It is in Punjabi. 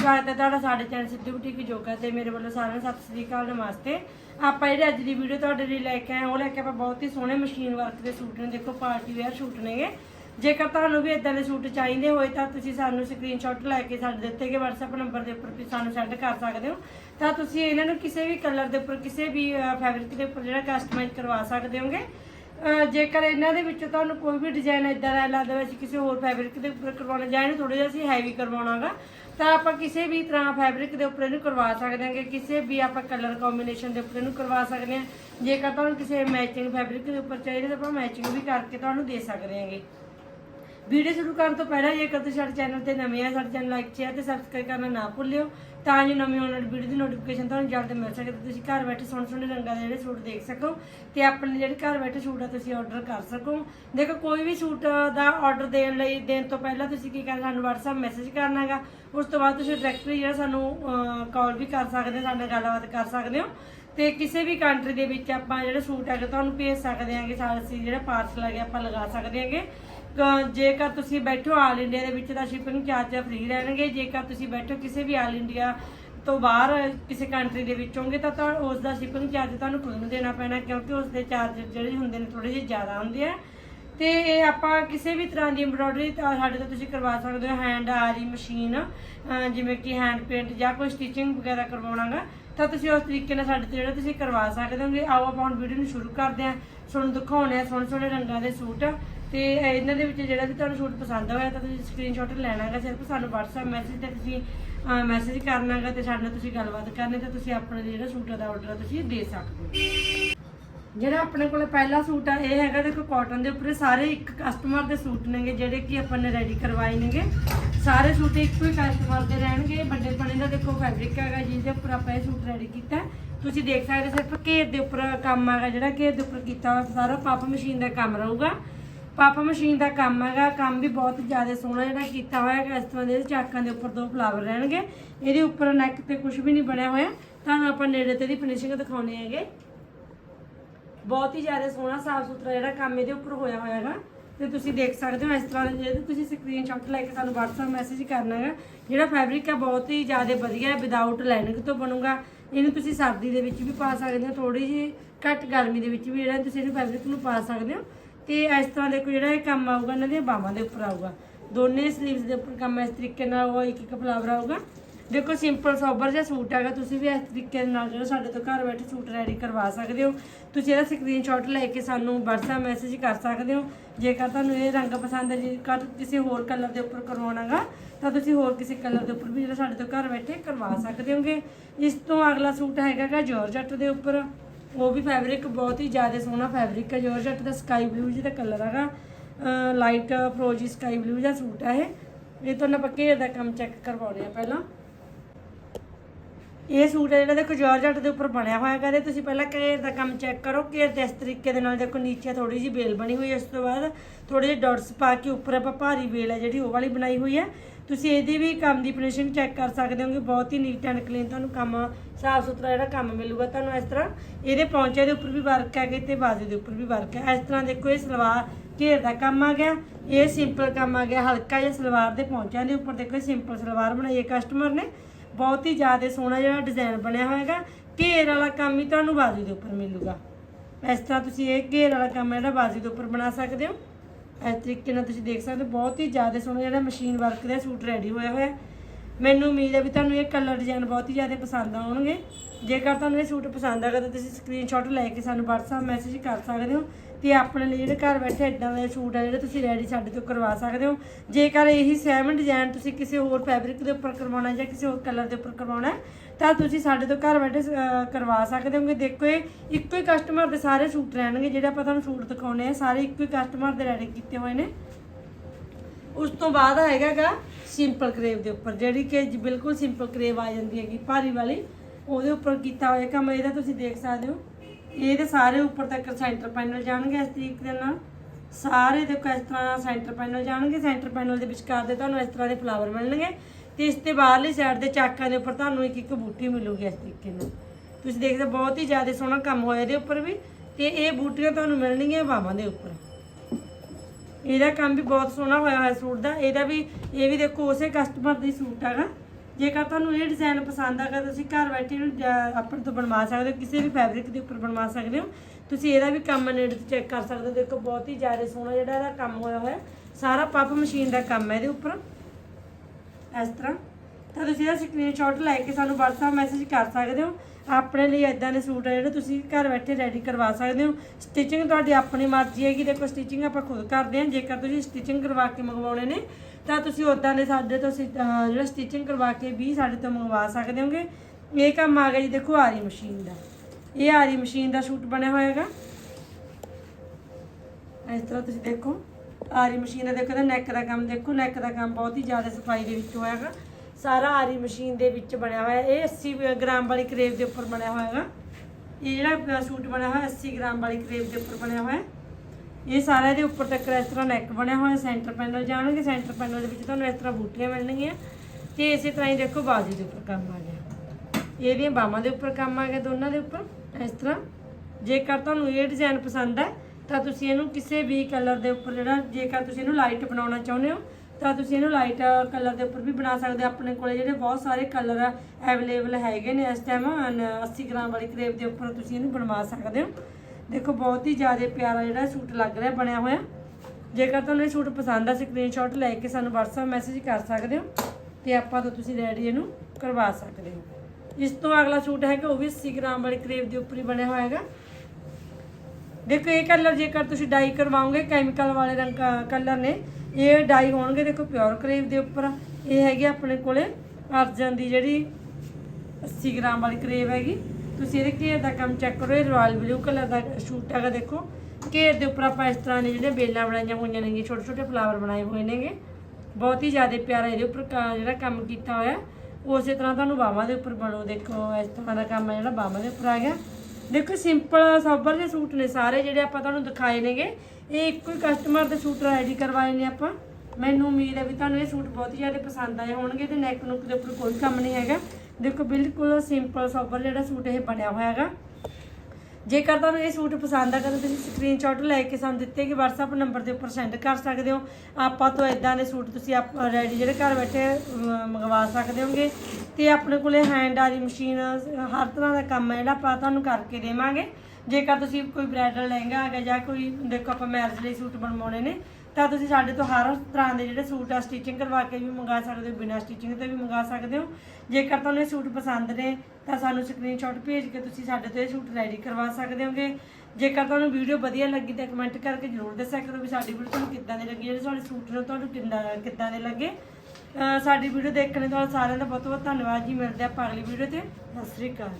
ਸਵਾਗਤ ਹੈ ਤੁਹਾਡਾ ਸਾਡੇ ਚੈਨਲ ਸਿੱਧੂ ਬੁਟੀਕ ਜੋਗਾ ਤੇ ਮੇਰੇ ਵੱਲੋਂ ਸਾਰਿਆਂ ਨੂੰ ਸਤਿ ਸ੍ਰੀ ਅਕਾਲ, ਨਮਸਤੇ। ਆਪਾਂ ਜਿਹੜੇ ਅੱਜ ਦੀ ਵੀਡੀਓ ਤੁਹਾਡੇ ਲਈ ਲੈ ਕੇ ਆਏ ਉਹ ਲੈ ਕੇ ਆਪਾਂ ਬਹੁਤ ਹੀ ਸੋਹਣੇ ਮਸ਼ੀਨ ਵਰਕ ਦੇ ਸੂਟ ਨੇ। ਦੇਖੋ ਪਾਰਟੀ ਵੇਅਰ ਸੂਟ ਨੇਗੇ। ਜੇਕਰ ਤੁਹਾਨੂੰ ਵੀ ਇਦਾਂ ਦੇ ਸੂਟ ਚਾਹੀਦੇ ਹੋਏ, ਤਾਂ ਤੁਸੀਂ ਸਾਨੂੰ ਸਕਰੀਨਸ਼ਾਟ ਲੈ ਕੇ ਸਾਡੇ ਦਿੱਤੇ ਗਏ WhatsApp ਨੰਬਰ ਦੇ ਉੱਪਰ ਸਾਨੂੰ ਸੈਂਡ ਕਰ ਸਕਦੇ ਹੋ। ਤਾਂ ਤੁਸੀਂ ਇਹਨਾਂ ਨੂੰ ਕਿਸੇ ਵੀ ਕਲਰ ਦੇ ਉੱਪਰ, ਕਿਸੇ ਵੀ ਫੈਬਰਿਕ ਦੇ ਉੱਪਰ ਜਿਹੜਾ ਕਸਟਮਾਈਜ਼ ਕਰਵਾ ਸਕਦੇ ਹੋਗੇ। ਜੇਕਰ ਇਹਨਾਂ ਦੇ ਵਿੱਚੋਂ ਤੁਹਾਨੂੰ ਕੋਈ ਵੀ ਡਿਜ਼ਾਈਨ ਇਦਾਂ ਦਾ ਲੱਗਦਾ ਵਿੱਚ ਕਿਸੇ ਹੋਰ ਫੈਬਰਿਕ ਦੇ ਉੱਪਰ ਕਰਵਾਉਣਾ ਜਾਂ ਇਹਨੂੰ ਥੋੜਾ ਜਿਹਾ ਅਸੀਂ ਹੈਵੀ ਕਰਵਾਉਣਾਗਾ ਤਾਂ ਆਪਾਂ ਕਿਸੇ ਵੀ ਤਰ੍ਹਾਂ ਫੈਬਰਿਕ ਦੇ ਉੱਪਰ ਇਹਨੂੰ ਕਰਵਾ ਸਕਦੇ ਹਾਂਗੇ, ਕਿਸੇ ਵੀ ਆਪਾਂ ਕਲਰ ਕੰਬੀਨੇਸ਼ਨ ਦੇ ਉੱਪਰ ਇਹਨੂੰ ਕਰਵਾ ਸਕਦੇ ਹਾਂ। ਜੇਕਰ ਤੁਹਾਨੂੰ ਕਿਸੇ ਮੈਚਿੰਗ ਫੈਬਰਿਕ ਦੇ ਉੱਪਰ ਚਾਹੀਦਾ ਤਾਂ ਆਪਾਂ ਮੈਚਿੰਗ ਵੀ ਕਰਕੇ ਤੁਹਾਨੂੰ ਦੇ ਸਕਦੇ ਹਾਂਗੇ। ਵੀਡੀਓ ਸ਼ੁਰੂ ਕਰਨ ਤੋਂ ਪਹਿਲਾਂ ਜੇਕਰ ਤੁਸੀਂ ਸਾਡੇ ਚੈਨਲ ਤੇ ਨਵੇਂ ਆ, ਸਾਡੇ ਚੈਨਲ ਲਾਈਕ ਸ਼ੇਅਰ ਤੇ ਸਬਸਕ੍ਰਾਈਬ ਕਰਨਾ ਨਾ ਭੁੱਲਿਓ, ਤਾਂ ਜੋ ਨਵੀਂ ਆਉਣ ਵਾਲੀ ਵੀਡੀਓ ਦੀ ਨੋਟੀਫਿਕੇਸ਼ਨ ਤੁਹਾਨੂੰ ਜਲਦ ਮਿਲ ਸਕੇ ਤੇ ਤੁਸੀਂ ਘਰ ਬੈਠੇ ਸੋਹਣੇ ਸੋਹਣੇ ਰੰਗਾਂ ਦੇ ਜਿਹੜੇ ਸੂਟ ਦੇਖ ਸਕੋ ਤੇ ਆਪਣੇ ਜਿਹੜੇ ਘਰ ਬੈਠੇ ਸੂਟ ਆ ਤੁਸੀਂ ਆਰਡਰ ਕਰ ਸਕੋ। ਦੇਖੋ, ਕੋਈ ਵੀ ਸੂਟ ਦਾ ਆਰਡਰ ਦੇਣ ਲਈ, ਦੇਣ ਤੋਂ ਪਹਿਲਾਂ ਤੁਸੀਂ ਕੀ ਕਰਨਾ, ਸਾਨੂੰ WhatsApp ਮੈਸੇਜ ਕਰਨਾ ਹੈਗਾ ਉਸ ਤੋਂ ਬਾਅਦ ਤੁਸੀਂ ਡਾਇਰੈਕਟਲੀ ਜਿਹੜਾ ਸਾਨੂੰ ਕਾਲ ਵੀ ਕਰ ਸਕਦੇ ਹੋ, ਸਾਡੇ ਨਾਲ ਗੱਲਬਾਤ ਕਰ ਸਕਦੇ ਹੋ। ਤੇ ਕਿਸੇ ਵੀ ਕੰਟਰੀ ਦੇ ਵਿੱਚ ਆਪਾਂ ਜਿਹੜੇ ਸੂਟ ਹੈਗੇ, ਤੁਹਾਨੂੰ ਭੇਜ ਸਕਦੇ ਹਾਂਗੇ, ਸਾਰੇ ਅਸੀਂ ਜਿਹੜਾ ਪਾਰਸਲ ਹੈਗੇ ਆਪਾਂ ਲਗਾ ਸਕਦੇ ਹਾਂਗੇ। ਕ- ਜੇਕਰ ਤੁਸੀਂ ਬੈਠੋ ਆਲ ਇੰਡੀਆ ਦੇ ਵਿੱਚ ਤਾਂ ਸ਼ਿਪਿੰਗ ਚਾਰਜ ਫ੍ਰੀ ਰਹਿਣਗੇ। ਜੇਕਰ ਤੁਸੀਂ ਬੈਠੋ ਕਿਸੇ ਵੀ ਆਲ ਇੰਡੀਆ ਤੋਂ ਬਾਹਰ ਕਿਸੇ ਕੰਟਰੀ ਦੇ ਵਿੱਚ ਹੋਗੇ ਤਾਂ ਤਾਂ ਉਸ ਦਾ ਸ਼ਿਪਿੰਗ ਚਾਰਜ ਤੁਹਾਨੂੰ ਖੁਦ ਨੂੰ ਦੇਣਾ ਪੈਣਾ, ਕਿਉਂਕਿ ਉਸ ਦੇ ਚਾਰਜ ਜਿਹੜੇ ਹੁੰਦੇ ਨੇ ਥੋੜੇ ਜਿਹੇ ਜ਼ਿਆਦਾ ਹੁੰਦੇ ਆ। ਤੇ ਇਹ ਆਪਾਂ ਕਿਸੇ ਵੀ ਤਰ੍ਹਾਂ ਦੀ ਐਮਬ੍ਰੋਇਡਰੀ ਸਾਡੇ ਤੋਂ ਤੁਸੀਂ ਕਰਵਾ ਸਕਦੇ ਹੋ ਹੈਂਡ ਆਰੀ ਮਸ਼ੀਨ ਜਿਵੇਂ ਕਿ ਹੈਂਡ ਪੇਂਟ ਜਾਂ ਕੋਈ ਸਟਿਚਿੰਗ ਵਗੈਰਾ ਕਰਵਾਉਣਾਗਾ, ਤਾਂ ਤੁਸੀਂ ਉਸ ਤਰੀਕੇ ਨਾਲ ਸਾਡੇ ਤੋਂ ਜਿਹੜਾ ਤੁਸੀਂ ਕਰਵਾ ਸਕਦੇ ਹੋਗੇ। ਆਓ ਆਪਾਂ ਹੁਣ ਵੀਡੀਓ ਨੂੰ ਸ਼ੁਰੂ ਕਰਦੇ ਹਾਂ। ਤੁਹਾਨੂੰ ਦਿਖਾਉਣੇ ਆ ਸੋਹਣੇ ਸੋਹਣੇ ਰੰਗਾਂ ਦੇ ਸੂਟ। ਤੇ ਇਹਨਾਂ ਦੇ ਵਿੱਚ ਜਿਹੜਾ ਵੀ ਤੁਹਾਨੂੰ ਸੂਟ ਪਸੰਦ ਹੋਇਆ ਤਾਂ ਤੁਸੀਂ ਸਕਰੀਨਸ਼ਾਟ ਲੈਣਾ ਹੈਗਾ, ਸਿਰਫ ਸਾਨੂੰ WhatsApp ਮੈਸੇਜ ਤੇ ਤੁਸੀਂ ਮੈਸੇਜ ਕਰਨਾ ਹੈਗਾ ਤੇ ਸਾਡੇ ਨਾਲ ਤੁਸੀਂ ਗੱਲਬਾਤ ਕਰਨੀ ਤਾਂ ਤੁਸੀਂ ਆਪਣੇ ਜਿਹੜਾ ਸੂਟਾਂ ਦਾ ਆਰਡਰ ਤੁਸੀਂ ਦੇ ਸਕਦੇ ਹੋ। ਜਿਹੜਾ ਆਪਣੇ ਕੋਲ ਪਹਿਲਾ ਸੂਟ ਆ, ਇਹ ਹੈਗਾ ਦੇਖੋ ਕਾਟਨ ਦੇ ਉੱਪਰ ਸਾਰੇ ਇੱਕ ਕਸਟਮਰ ਦੇ ਸੂਟ ਨੇਗੇ, ਜਿਹੜੇ ਕਿ ਆਪਾਂ ਨੇ ਰੈਡੀ ਕਰਵਾਏ ਨੇਗੇ। ਸਾਰੇ ਸੂਟ ਇੱਕੋ ਹੀ ਕਸਟਮਰ ਦੇ ਰਹਿਣਗੇ, ਵੱਡੇ ਪਣੇ ਦਾ ਦੇਖੋ ਫੈਬਰਿਕ ਹੈਗਾ ਜਿਸ ਦੇ ਉੱਪਰ ਆਪਾਂ ਇਹ ਸੂਟ ਰੈਡੀ ਕੀਤਾ। ਤੁਸੀਂ ਦੇਖ ਸਕਦੇ ਸਿਰਫ ਘੇਰ ਦੇ ਉੱਪਰ ਕੰਮ ਹੈਗਾ, ਜਿਹੜਾ ਘੇਰ ਦੇ ਉੱਪਰ ਕੀਤਾ ਹੋਇਆ ਸਾਰਾ ਪੱਪ ਮਸ਼ੀਨ ਦਾ ਕੰਮ ਰਹੂਗਾ। ਪਾਪ ਮਸ਼ੀਨ ਦਾ ਕੰਮ ਹੈਗਾ, ਕੰਮ ਵੀ ਬਹੁਤ ਜ਼ਿਆਦਾ ਸੋਹਣਾ ਜਿਹੜਾ ਕੀਤਾ ਹੋਇਆ ਹੈਗਾ, ਇਸ ਤਰ੍ਹਾਂ ਦੇ ਚਾਕਾਂ ਦੇ ਉੱਪਰ ਦੋ ਫਲਾਵਰ ਰਹਿਣਗੇ। ਇਹਦੇ ਉੱਪਰ ਨੈਕ ਤੇ ਕੁਝ ਵੀ ਨਹੀਂ ਬਣਿਆ ਹੋਇਆ। ਤੁਹਾਨੂੰ ਆਪਾਂ ਨੇੜੇ ਤੇ ਦੀ ਫਿਨਿਸ਼ਿੰਗ ਦਿਖਾਉਣੇ ਹੈਗੇ। ਬਹੁਤ ਹੀ ਜ਼ਿਆਦਾ ਸੋਹਣਾ, ਸਾਫ਼ ਸੁਥਰਾ ਜਿਹੜਾ ਕੰਮ ਇਹਦੇ ਉੱਪਰ ਹੋਇਆ ਹੋਇਆ ਹੈਗਾ। ਤੇ ਤੁਸੀਂ ਦੇਖ ਸਕਦੇ ਹੋ ਇਸ ਤਰ੍ਹਾਂ ਦੇ ਜਿਹੜੇ ਤੁਸੀਂ ਸਕਰੀਨਸ਼ਾਟ ਲੈ ਕੇ ਸਾਨੂੰ WhatsApp ਮੈਸੇਜ ਕਰਨਾ ਹੈਗਾ। ਜਿਹੜਾ ਫੈਬਰਿਕ ਹੈ ਬਹੁਤ ਹੀ ਜ਼ਿਆਦਾ ਵਧੀਆ ਹੈ ਵਿਦਆਊਟ ਲਾਈਨਿੰਗ ਤੋਂ ਬਣੂਗਾ। ਇਹਨੂੰ ਤੁਸੀਂ ਸਰਦੀ ਦੇ ਵਿੱਚ ਵੀ ਪਾ ਸਕਦੇ ਹੋ ਥੋੜੀ ਜਿਹੀ ਘੱਟ ਗਰਮੀ ਦੇ ਵਿੱਚ ਵੀ ਜਿਹੜਾ ਤੁਸੀਂ ਇਹਨੂੰ ਫੈਬਰਿਕ ਨੂੰ ਪਾ ਸਕਦੇ ਹੋ। ਤੇ ਇਸ ਤਰ੍ਹਾਂ ਦੇ ਕੋਈ ਜਿਹੜਾ ਇਹ ਕੰਮ ਆਊਗਾ, ਇਹਨਾਂ ਦੀਆਂ ਬਾਹਾਂ ਦੇ ਉੱਪਰ ਆਊਗਾ। ਦੋਨੇ ਸਲੀਵਸ ਦੇ ਉੱਪਰ ਕੰਮ ਇਸ ਤਰੀਕੇ ਨਾਲ ਉਹ ਇੱਕ ਇੱਕ ਫਲਾਵਰ ਆਊਗਾ। ਦੇਖੋ ਸਿੰਪਲ ਸੋਬਰ ਜਿਹਾ ਸੂਟ ਹੈਗਾ, ਤੁਸੀਂ ਵੀ ਇਸ ਤਰੀਕੇ ਦੇ ਨਾਲ ਜਿਹੜਾ ਸਾਡੇ ਤੋਂ ਘਰ ਬੈਠੇ ਸੂਟ ਰੈਡੀ ਕਰਵਾ ਸਕਦੇ ਹੋ। ਤੁਸੀਂ ਇਹਦਾ ਸਕਰੀਨਸ਼ਾਟ ਲੈ ਕੇ ਸਾਨੂੰ WhatsApp ਮੈਸੇਜ ਕਰ ਸਕਦੇ ਹੋ। ਜੇਕਰ ਤੁਹਾਨੂੰ ਇਹ ਰੰਗ ਪਸੰਦ ਹੈ ਜੇਕਰ ਕਿਸੇ ਹੋਰ ਕਲਰ ਦੇ ਉੱਪਰ ਕਰਵਾਉਣਾਗਾ, ਤਾਂ ਤੁਸੀਂ ਹੋਰ ਕਿਸੇ ਕਲਰ ਦੇ ਉੱਪਰ ਵੀ ਜਿਹੜਾ ਸਾਡੇ ਤੋਂ ਘਰ ਬੈਠੇ ਕਰਵਾ ਸਕਦੇ ਹੋਗੇ। ਇਸ ਤੋਂ ਅਗਲਾ ਸੂਟ ਹੈਗਾ ਗਾ ਜਾਰਜਟ ਦੇ ਉੱਪਰ। ਉਹ ਵੀ ਫੈਬਰਿਕ ਬਹੁਤ ਹੀ ਜ਼ਿਆਦਾ ਸੋਹਣਾ ਫੈਬਰਿਕ ਹੈ। ਜਾਰਜਟ ਦਾ ਸਕਾਈ ਬਲੂ ਜਿਹਦਾ ਕਲਰ ਹੈਗਾ ਲਾਈਟ ਫਰੋਜੀ ਸਕਾਈ ਬਲੂ ਦਾ ਸੂਟ ਹੈ ਇਹ। ਇਹ ਤੁਹਾਨੂੰ ਆਪਾਂ ਘੇਰ ਦਾ ਕੰਮ ਚੈੱਕ ਕਰਵਾਉਣੇ ਆ ਪਹਿਲਾਂ। ਇਹ ਸੂਟ ਹੈ ਜਿਹੜਾ ਦੇਖੋ ਜਾਰਜਟ ਦੇ ਉੱਪਰ ਬਣਿਆ ਹੋਇਆ ਹੈਗਾ ਤੇ ਤੁਸੀਂ ਪਹਿਲਾਂ ਘੇਰ ਦਾ ਕੰਮ ਚੈੱਕ ਕਰੋ। ਘੇਰ ਦੇ ਇਸ ਤਰੀਕੇ ਦੇ ਨਾਲ ਦੇਖੋ ਨੀਚੇ ਥੋੜੀ ਜਿਹੀ ਬੇਲ ਬਣੀ ਹੋਈ ਹੈ ਉਸ ਤੋਂ ਬਾਅਦ ਥੋੜੇ ਜਿਹੇ ਡਾਟਸ ਪਾ ਕੇ ਉੱਪਰ ਆਪਾਂ ਭਾਰੀ ਬੇਲ ਹੈ ਜਿਹੜੀ ਉਹ ਵਾਲੀ ਬਣਾਈ ਹੋਈ ਹੈ। ਤੁਸੀਂ ਇਹਦੀ ਵੀ ਕੰਮ ਦੀ ਫਿਨਿਸ਼ਿੰਗ ਚੈੱਕ ਕਰ ਸਕਦੇ ਹੋਗੇ, ਬਹੁਤ ਹੀ ਨੀਟ ਐਂਡ ਕਲੀਨ ਤੁਹਾਨੂੰ ਕੰਮ, ਸਾਫ਼ ਸੁਥਰਾ ਜਿਹੜਾ ਕੰਮ ਮਿਲੂਗਾ ਤੁਹਾਨੂੰ ਇਸ ਤਰ੍ਹਾਂ। ਇਹਦੇ ਪੌਂਚੇ ਦੇ ਉੱਪਰ ਵੀ ਵਰਕ ਹੈਗੇ ਤੇ ਬਾਜ਼ੂ ਦੇ ਉੱਪਰ ਵੀ ਵਰਕ ਹੈ। ਇਸ ਤਰ੍ਹਾਂ ਦੇਖੋ, ਇਹ ਸਲਵਾਰ ਘੇਰ ਦਾ ਕੰਮ ਆ ਗਿਆ, ਇਹ ਸਿੰਪਲ ਕੰਮ ਆ ਗਿਆ, ਹਲਕਾ ਜਿਹਾ ਸਲਵਾਰ ਦੇ ਪੌਂਚਿਆਂ ਦੇ ਉੱਪਰ ਦੇਖੋ ਸਿੰਪਲ ਸਲਵਾਰ ਬਣਾਈ ਕਸਟਮਰ ਨੇ। ਬਹੁਤ ਹੀ ਜ਼ਿਆਦਾ ਸੋਹਣਾ ਜਿਹੜਾ ਡਿਜ਼ਾਈਨ ਬਣਿਆ ਹੋਇਆ ਹੈਗਾ, ਘੇਰ ਵਾਲਾ ਕੰਮ ਹੀ ਤੁਹਾਨੂੰ ਬਾਜ਼ੂ ਦੇ ਉੱਪਰ ਮਿਲੂਗਾ। ਇਸ ਤਰ੍ਹਾਂ ਤੁਸੀਂ ਇਹ ਘੇਰ ਵਾਲਾ ਕੰਮ ਜਿਹੜਾ ਬਾਜ਼ੂ ਦੇ ਉੱਪਰ ਬਣਾ ਸਕਦੇ ਹੋ। ਇਸ ਤਰੀਕੇ ਨਾਲ ਤੁਸੀਂ ਦੇਖ ਸਕਦੇ ਹੋ, ਬਹੁਤ ਹੀ ਜ਼ਿਆਦਾ ਸੋਹਣਾ ਜਿਹੜਾ ਮਸ਼ੀਨ ਵਰਕ ਦਾ ਸੂਟ ਰੈਡੀ ਹੋਇਆ ਹੋਇਆ। ਮੈਨੂੰ ਉਮੀਦ ਹੈ ਵੀ ਤੁਹਾਨੂੰ ਇਹ ਕਲਰ ਡਿਜ਼ਾਈਨ ਬਹੁਤ ਹੀ ਜ਼ਿਆਦਾ ਪਸੰਦ ਆਉਣਗੇ। ਜੇਕਰ ਤੁਹਾਨੂੰ ਇਹ ਸੂਟ ਪਸੰਦ ਆਗਾ ਤਾਂ ਤੁਸੀਂ ਸਕਰੀਨਸ਼ਾਟ ਲੈ ਕੇ ਸਾਨੂੰ WhatsApp ਮੈਸੇਜ ਕਰ ਸਕਦੇ ਹੋ ਤੇ ਆਪਣੇ ਲਈ ਜਿਹੜੇ ਘਰ ਬੈਠੇ ਇਦਾਂ ਦੇ ਸੂਟ ਆ ਜਿਹੜੇ ਤੁਸੀਂ ਰੈਡੀ ਸਾਡੇ ਤੋਂ ਕਰਵਾ ਸਕਦੇ ਹੋ। ਜੇਕਰ ਇਹੀ ਸੇਮ ਡਿਜ਼ਾਈਨ ਤੁਸੀਂ ਕਿਸੇ ਹੋਰ ਫੈਬਰਿਕ ਦੇ ਉੱਪਰ ਕਰਵਾਉਣਾ ਜਾਂ ਕਿਸੇ ਹੋਰ ਕਲਰ ਦੇ ਉੱਪਰ ਕਰਵਾਉਣਾ ਤਾਂ ਤੁਸੀਂ ਸਾਡੇ ਤੋਂ ਘਰ ਬੈਠੇ ਅਹ, ਕਰਵਾ ਸਕਦੇ ਹੋਗੇ। ਦੇਖੋ ਇਹ ਇੱਕੋ ਹੀ ਕਸਟਮਰ ਦੇ ਸਾਰੇ ਸੂਟ ਰਹਿਣਗੇ ਜਿਹੜੇ ਆਪਾਂ ਤੁਹਾਨੂੰ ਸੂਟ ਦਿਖਾਉਣੇ ਆ। ਸਾਰੇ ਇੱਕੋ ਹੀ ਕਸਟਮਰ ਦੇ ਰੈਡੀ ਕੀਤੇ ਹੋਏ ਨੇ। ਉਸ ਤੋਂ ਬਾਅਦ ਆਏਗਾਗਾ ਸਿੰਪਲ ਕਰੇਵ ਦੇ ਉੱਪਰ ਜਿਹੜੀ ਕਿ ਜੀ ਬਿਲਕੁਲ ਸਿੰਪਲ ਕਰੇਵ ਆ ਜਾਂਦੀ ਹੈਗੀ ਭਾਰੀ ਵਾਲੀ। ਉਹਦੇ ਉੱਪਰ ਕੀਤਾ ਹੋਇਆ ਕੰਮ ਇਹਦਾ ਤੁਸੀਂ ਦੇਖ ਸਕਦੇ ਹੋ। ਇਹਦੇ ਸਾਰੇ ਉੱਪਰ ਤੱਕ ਸੈਂਟਰ ਪੈਨਲ ਜਾਣਗੇ ਇਸ ਤਰੀਕੇ ਦੇ ਨਾਲ। ਸਾਰੇ ਦੇਖੋ ਇਸ ਤਰ੍ਹਾਂ ਸੈਂਟਰ ਪੈਨਲ ਜਾਣਗੇ। ਸੈਂਟਰ ਪੈਨਲ ਦੇ ਵਿਚਕਾਰ ਦੇ ਤੁਹਾਨੂੰ ਇਸ ਤਰ੍ਹਾਂ ਦੇ ਫਲਾਵਰ ਮਿਲਣਗੇ। ਤੇ ਇਸ ਤੇ ਬਾਹਰਲੀ ਸਾਈਡ ਦੇ ਚਾਕਾਂ ਦੇ ਉੱਪਰ ਤੁਹਾਨੂੰ ਇੱਕ ਇੱਕ ਬੂਟੀ ਮਿਲੂਗੀ ਇਸ ਤਰੀਕੇ ਨਾਲ। ਤੁਸੀਂ ਦੇਖਦੇ ਹੋ ਬਹੁਤ ਹੀ ਜ਼ਿਆਦਾ ਸੋਹਣਾ ਕੰਮ ਹੋਇਆ ਇਹਦੇ ਉੱਪਰ ਵੀ ਤੇ ਇਹ ਬੂਟੀਆਂ ਤੁਹਾਨੂੰ ਮਿਲਣਗੀਆਂ ਬਾਹਾਂ ਦੇ ਉੱਪਰ। ਇਹਦਾ ਕੰਮ ਵੀ ਬਹੁਤ ਸੋਹਣਾ ਹੋਇਆ ਹੋਇਆ ਸੂਟ ਦਾ। ਇਹਦਾ ਵੀ, ਇਹ ਵੀ ਦੇਖੋ ਉਸੇ ਕਸਟਮਰ ਦੀ ਸੂਟ ਹੈਗਾ। ਜੇਕਰ ਤੁਹਾਨੂੰ ਇਹ ਡਿਜ਼ਾਈਨ ਪਸੰਦ ਆਗਾ ਤੁਸੀਂ ਘਰ ਬੈਠੇ ਇਹਨੂੰ ਆਪਣੇ ਤੋਂ ਬਣਵਾ ਸਕਦੇ ਹੋ, ਕਿਸੇ ਵੀ ਫੈਬਰਿਕ ਦੇ ਉੱਪਰ ਬਣਵਾ ਸਕਦੇ ਹੋ। ਤੁਸੀਂ ਇਹਦਾ ਵੀ ਕੰਮ ਨੇੜੇ ਤੋਂ ਚੈੱਕ ਕਰ ਸਕਦੇ ਹੋ। ਦੇਖੋ ਬਹੁਤ ਹੀ ਜ਼ਿਆਦਾ ਸੋਹਣਾ ਜਿਹੜਾ ਇਹਦਾ ਕੰਮ ਹੋਇਆ ਹੋਇਆ। ਸਾਰਾ ਪੱਪ ਮਸ਼ੀਨ ਦਾ ਕੰਮ ਹੈ ਇਹਦੇ ਉੱਪਰ। ਇਸ ਤਰ੍ਹਾਂ। ਤਾਂ ਤੁਸੀਂ ਇਹਦਾ ਸਕਰੀਨਸ਼ਾਟ ਲੈ ਕੇ ਸਾਨੂੰ WhatsApp ਮੈਸੇਜ ਕਰ ਸਕਦੇ ਹੋ। ਆਪਣੇ ਲਈ ਇਦਾਂ ਦੇ ਸੂਟ ਆ ਜਿਹੜੇ ਤੁਸੀਂ ਘਰ ਬੈਠੇ ਰੈਡੀ ਕਰਵਾ ਸਕਦੇ ਹੋ। ਸਟਿਚਿੰਗ ਤੁਹਾਡੀ ਆਪਣੀ ਮਰਜ਼ੀ ਹੈਗੀ, ਦੇਖੋ ਸਟਿਚਿੰਗ ਆਪਾਂ ਖੁਦ ਕਰਦੇ ਹਾਂ। ਜੇਕਰ ਤੁਸੀਂ ਸਟਿਚਿੰਗ ਕਰਵਾ ਕੇ ਮੰਗਵਾਉਣੇ ਨੇ, ਤਾਂ ਤੁਸੀਂ ਉਦਾਂ ਦੇ ਸਾਡੇ ਤੋਂ ਸਿ- ਜਿਹੜਾ ਸਟਿਚਿੰਗ ਕਰਵਾ ਕੇ ਵੀ ਸਾਡੇ ਤੋਂ ਮੰਗਵਾ ਸਕਦੇ ਹੋਗੇ। ਇਹ ਕੰਮ ਆ ਗਿਆ ਜੀ, ਦੇਖੋ ਆਰੀ ਮਸ਼ੀਨ ਦਾ। ਇਹ ਆਰੀ ਮਸ਼ੀਨ ਦਾ ਸੂਟ ਬਣਿਆ ਹੋਇਆ ਹੈਗਾ। ਇਸ ਤਰ੍ਹਾਂ ਤੁਸੀਂ ਦੇਖੋ। ਆਰੀ ਮਸ਼ੀਨ ਦਾ ਦੇਖੋ ਇਹਦਾ ਨੈਕ ਦਾ ਕੰਮ, ਦੇਖੋ ਨੈਕ ਦਾ ਕੰਮ ਬਹੁਤ ਹੀ ਜ਼ਿਆਦਾ ਸਫ਼ਾਈ ਦੇ ਵਿੱਚ ਹੈਗਾ। ਸਾਰਾ ਆਰੀ ਮਸ਼ੀਨ ਦੇ ਵਿੱਚ ਬਣਿਆ ਹੋਇਆ, ਇਹ 80 ਗ੍ਰਾਮ ਵਾਲੀ ਕਰੇਵ ਦੇ ਉੱਪਰ ਬਣਿਆ ਹੋਇਆ ਹੈਗਾ। ਇਹ ਜਿਹੜਾ ਸੂਟ ਬਣਿਆ ਹੋਇਆ 80 ਗ੍ਰਾਮ ਵਾਲੀ ਕਰੇਵ ਦੇ ਉੱਪਰ ਬਣਿਆ ਹੋਇਆ। ਇਹ ਸਾਰਾ ਇਹਦੇ ਉੱਪਰ ਤੱਕ ਇਸ ਤਰ੍ਹਾਂ ਨੈਕ ਬਣਿਆ ਹੋਇਆ ਸੈਂਟਰ ਪੈਨਲ ਜਾਣਗੇ ਸੈਂਟਰ ਪੈਨਲ ਦੇ ਵਿੱਚ ਤੁਹਾਨੂੰ ਇਸ ਤਰ੍ਹਾਂ ਬੂਟੀਆਂ ਮਿਲਣਗੀਆਂ। ਤੇ ਇਸੇ ਤਰ੍ਹਾਂ ਹੀ ਦੇਖੋ ਬਾਜੂ ਦੇ ਉੱਪਰ ਕੰਮ ਆ ਗਿਆ। ਇਹਦੀਆਂ ਬਾਹਾਂ ਦੇ ਉੱਪਰ ਕੰਮ ਆ ਗਿਆ ਦੋਨਾਂ ਦੇ ਉੱਪਰ, ਇਸ ਤਰ੍ਹਾਂ। ਜੇਕਰ ਤੁਹਾਨੂੰ ਇਹ ਡਿਜ਼ਾਈਨ ਪਸੰਦ ਹੈ ਤਾਂ ਤੁਸੀਂ ਇਹਨੂੰ ਕਿਸੇ ਵੀ ਕਲਰ ਦੇ ਉੱਪਰ ਜਿਹੜਾ, ਜੇਕਰ ਤੁਸੀਂ ਇਹਨੂੰ ਲਾਈਟ ਬਣਾਉਣਾ ਚਾਹੁੰਦੇ ਹੋ, ਤਾਂ ਤੁਸੀਂ ਇਹਨੂੰ ਲਾਈਟ ਕਲਰ ਦੇ ਉੱਪਰ ਵੀ ਬਣਾ ਸਕਦੇ ਹੋ। ਆਪਣੇ ਕੋਲੇ ਜਿਹੜੇ ਬਹੁਤ ਸਾਰੇ ਕਲਰ ਅਵੇਲੇਬਲ ਹੈਗੇ ਨੇ ਇਸ ਟਾਈਮ 80 ਗ੍ਰਾਮ ਵਾਲੀ ਕਰੇਪ ਦੇ ਉੱਪਰ ਤੁਸੀਂ ਇਹਨੂੰ ਬਣਵਾ ਸਕਦੇ ਹੋ। ਦੇਖੋ, ਬਹੁਤ ਹੀ ਜ਼ਿਆਦਾ ਪਿਆਰਾ ਜਿਹੜਾ ਸੂਟ ਲੱਗ ਰਿਹਾ, ਬਣਿਆ ਹੋਇਆ। ਜੇਕਰ ਤੁਹਾਨੂੰ ਇਹ ਸੂਟ ਪਸੰਦ ਆ ਸਕਰੀਨਸ਼ਾਟ ਲੈ ਕੇ ਸਾਨੂੰ WhatsApp ਮੈਸੇਜ ਕਰ ਸਕਦੇ ਹੋ, ਤੇ ਆਪਾਂ ਤੋਂ ਤੁਸੀਂ ਰੈਡੀ ਇਹਨੂੰ ਕਰਵਾ ਸਕਦੇ ਹੋ। ਇਸ ਤੋਂ ਅਗਲਾ ਸੂਟ ਹੈਗਾ, ਉਹ ਵੀ 80 ਗ੍ਰਾਮ ਵਾਲੀ ਕਰੇਪ ਦੇ ਉੱਪਰ ਹੀ ਬਣਿਆ ਹੋਇਆ ਹੈਗਾ। ਦੇਖੋ, ਇਹ ਕਲਰ ਜੇਕਰ ਤੁਸੀਂ ਡਾਈ ਕਰਵਾਓਗੇ ਕੈਮੀਕਲ ਵਾਲੇ ਰੰਗ ਕਲਰ ਨੇ, ਇਹ ਡਾਈ ਹੋਣਗੇ, ਦੇਖੋ ਪਿਓਰ ਕਰੇਪ ਦੇ ਉੱਪਰ। ਇਹ ਹੈਗੀ ਆਪਣੇ ਕੋਲੇ ਅਰਜਨ ਦੀ ਜਿਹੜੀ 80 ਗ੍ਰਾਮ ਵਾਲੀ ਕਰੇਵ ਹੈਗੀ। ਤੁਸੀਂ ਇਹਦੇ ਘੇਰ ਦਾ ਕੰਮ ਚੈੱਕ ਕਰੋ, ਇਹ ਰਾਇਲ ਬਲੂ ਕਲਰ ਦਾ ਸੂਟ ਹੈਗਾ, ਦੇਖੋ। ਘੇਰ ਦੇ ਉੱਪਰ ਆਪਾਂ ਇਸ ਤਰ੍ਹਾਂ ਦੇ ਜਿਹੜੇ ਬੇਲਾਂ ਬਣਾਈਆਂ ਹੋਈਆਂ ਨੇਗੇ ਛੋਟੇ ਛੋਟੇ ਫਲਾਵਰ ਬਣਾਏ ਹੋਏ ਨੇਗੇ। ਬਹੁਤ ਹੀ ਜ਼ਿਆਦਾ ਪਿਆਰਾ ਇਹਦੇ ਉੱਪਰ ਕ- ਜਿਹੜਾ ਕੰਮ ਕੀਤਾ ਹੋਇਆ। ਉਸੇ ਤਰ੍ਹਾਂ ਤੁਹਾਨੂੰ ਬਾਹਾਂ ਦੇ ਉੱਪਰ ਬਣੋ, ਦੇਖੋ, ਇਸ ਤਰ੍ਹਾਂ ਦਾ ਕੰਮ ਹੈ ਜਿਹੜਾ ਬਾਹਾਂ ਦੇ ਉੱਪਰ ਆ ਗਿਆ। ਦੇਖੋ ਸਿੰਪਲ ਸੋਬਰ ਦੇ ਸੂਟ ਨੇ ਸਾਰੇ ਜਿਹੜੇ ਆਪਾਂ ਤੁਹਾਨੂੰ ਦਿਖਾਏ ਨੇਗੇ। ਇਹ ਇੱਕੋ ਹੀ ਕਸਟਮਰ ਦੇ ਸੂਟ ਰੈਡੀ ਕਰਵਾਏ ਨੇ ਆਪਾਂ। ਮੈਨੂੰ ਉਮੀਦ ਹੈ ਵੀ ਤੁਹਾਨੂੰ ਇਹ ਸੂਟ ਬਹੁਤ ਹੀ ਜ਼ਿਆਦਾ ਪਸੰਦ ਆਏ ਹੋਣਗੇ ਤੇ ਨੈਕ ਨੁੱਕ ਦੇ ਉੱਪਰ ਕੋਈ ਕੰਮ ਨਹੀਂ ਹੈਗਾ। ਦੇਖੋ ਬਿਲਕੁਲ ਸਿੰਪਲ ਸੋਬਰ ਜਿਹੜਾ ਸੂਟ ਇਹ ਬਣਿਆ ਹੋਇਆ ਹੈਗਾ। ਜੇਕਰ ਤੁਹਾਨੂੰ ਇਹ ਸੂਟ ਪਸੰਦ ਆ, ਤਾਂ ਤੁਸੀਂ ਸਕਰੀਨਸ਼ਾਟ ਲੈ ਕੇ ਸਾਨੂੰ ਦਿੱਤੇ ਕਿ WhatsApp ਨੰਬਰ ਦੇ ਉੱਪਰ ਸੈਂਡ ਕਰ ਸਕਦੇ ਹੋ। ਆਪਾਂ ਤੋਂ ਇਦਾਂ ਦੇ ਸੂਟ ਤੁਸੀਂ ਆਪ ਰੈਡੀ ਜਿਹੜੇ ਘਰ ਬੈਠੇ ਮੰਗਵਾ ਸਕਦੇ ਹੋਗੇ ਤੇ ਆਪਣੇ ਕੋਲੇ ਹੈਂਡ ਵਾਲੀ ਮਸ਼ੀਨ ਹਰ ਤਰ੍ਹਾਂ ਦਾ ਕੰਮ ਹੈ ਜਿਹੜਾ ਆਪਾਂ ਤੁਹਾਨੂੰ ਕਰਕੇ ਦੇਵਾਂਗੇ। ਜੇਕਰ ਤੁਸੀਂ ਕੋਈ ਬ੍ਰਾਈਡਲ ਲਹਿੰਗਾ ਹੈਗਾ ਜਾਂ ਕੋਈ, ਦੇਖੋ ਆਪਾਂ ਮੈਰਿਜ ਲਈ ਸੂਟ ਬਣਵਾਉਣੇ ਨੇ ਤਾਂ ਤੁਸੀਂ ਸਾਡੇ ਤੋਂ ਹਰ ਤਰ੍ਹਾਂ ਦੇ ਜਿਹੜੇ ਸੂਟ ਆ ਸਟਿਚਿੰਗ ਕਰਵਾ ਕੇ ਵੀ ਮੰਗਾ ਸਕਦੇ ਹੋ, ਬਿਨਾਂ ਸਟਿਚਿੰਗ ਤੇ ਵੀ ਮੰਗਾ ਸਕਦੇ ਹੋ। ਜੇਕਰ ਤੁਹਾਨੂੰ ਇਹ ਸੂਟ ਪਸੰਦ ਨੇ, ਤਾਂ ਸਾਨੂੰ ਸਕਰੀਨਸ਼ਾਟ ਭੇਜ ਕੇ ਤੁਸੀਂ ਸਾਡੇ ਤੋਂ ਇਹ ਸੂਟ ਰੈਡੀ ਕਰਵਾ ਸਕਦੇ ਹੋਗੇ। ਜੇਕਰ ਤੁਹਾਨੂੰ ਵੀਡੀਓ ਵਧੀਆ ਲੱਗੀ ਤਾਂ ਕਮੈਂਟ ਕਰਕੇ ਜ਼ਰੂਰ ਦੱਸਿਆ ਕਰੋ ਵੀ ਸਾਡੀ ਵੀਡੀਓ ਤੁਹਾਨੂੰ ਕਿੱਦਾਂ ਦੀ ਲੱਗੀ, ਜਿਹੜੇ ਸਾਡੇ ਸੂਟ ਨੇ, ਤੁਹਾਨੂੰ ਕਿੰਨਾ ਕਿੱਦਾਂ ਦੇ ਲੱਗੇ। ਸਾਡੀ ਵੀਡੀਓ ਦੇਖਣ ਦੇ ਤੁਹਾਡਾ ਸਾਰਿਆਂ ਦਾ ਬਹੁਤ ਬਹੁਤ ਧੰਨਵਾਦ ਜੀ। ਮਿਲਦੇ ਆਪਾਂ ਅਗਲੀ ਵੀਡੀਓ ਤੇ। ਸਤਿ ਸ੍ਰੀ ਅਕਾਲ